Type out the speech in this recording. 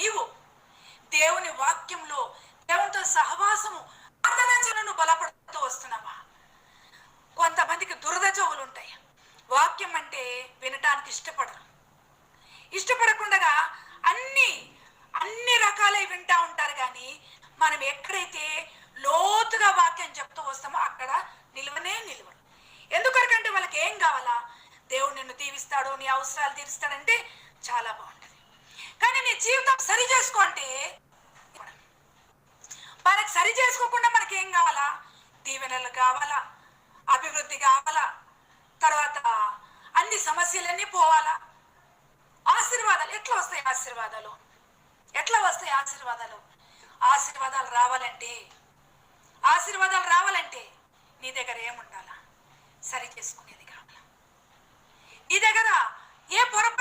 నీవు దేవుని వాక్యంలో దేవునితో సహవాసము ప్రార్థన బలపడుతూ వస్తున్నావా? కొంతమందికి దురద చెవులు ఉంటాయి. వాక్యం అంటే వినటానికి ఇష్టపడరు. ఇష్టపడకుండా అన్ని అన్ని రకాలై వింటా ఉంటారు కానీ మనం ఎక్కడైతే లోతుగా వాక్యం చెప్తూ వస్తామో అక్కడ నిలువనే నిల్వరు. ఎందుకరకంటే వాళ్ళకి ఏం కావాలా? దేవుడు నిన్ను దీవిస్తాడు నీ అవసరాలు తీరుస్తాడంటే చాలా బాగుంటుంది. జీవితం సరి చేసుకో అంటే సరి చేసుకోకుండా మనకి ఏం కావాలా? దీవెనలు కావాలా? అభివృద్ధి కావాలా? తర్వాత అన్ని సమస్యలన్నీ పోవాలా? ఆశీర్వాదాలు ఎట్లా వస్తాయి ఆశీర్వాదాలు? ఎట్లా వస్తాయి ఆశీర్వాదాలు? ఆశీర్వాదాలు రావాలంటే ఆశీర్వాదాలు రావాలంటే నీ దగ్గర ఏముండాలా? సరి చేసుకునేది కావాలా? నీ దగ్గర ఏ పొరపాట్లు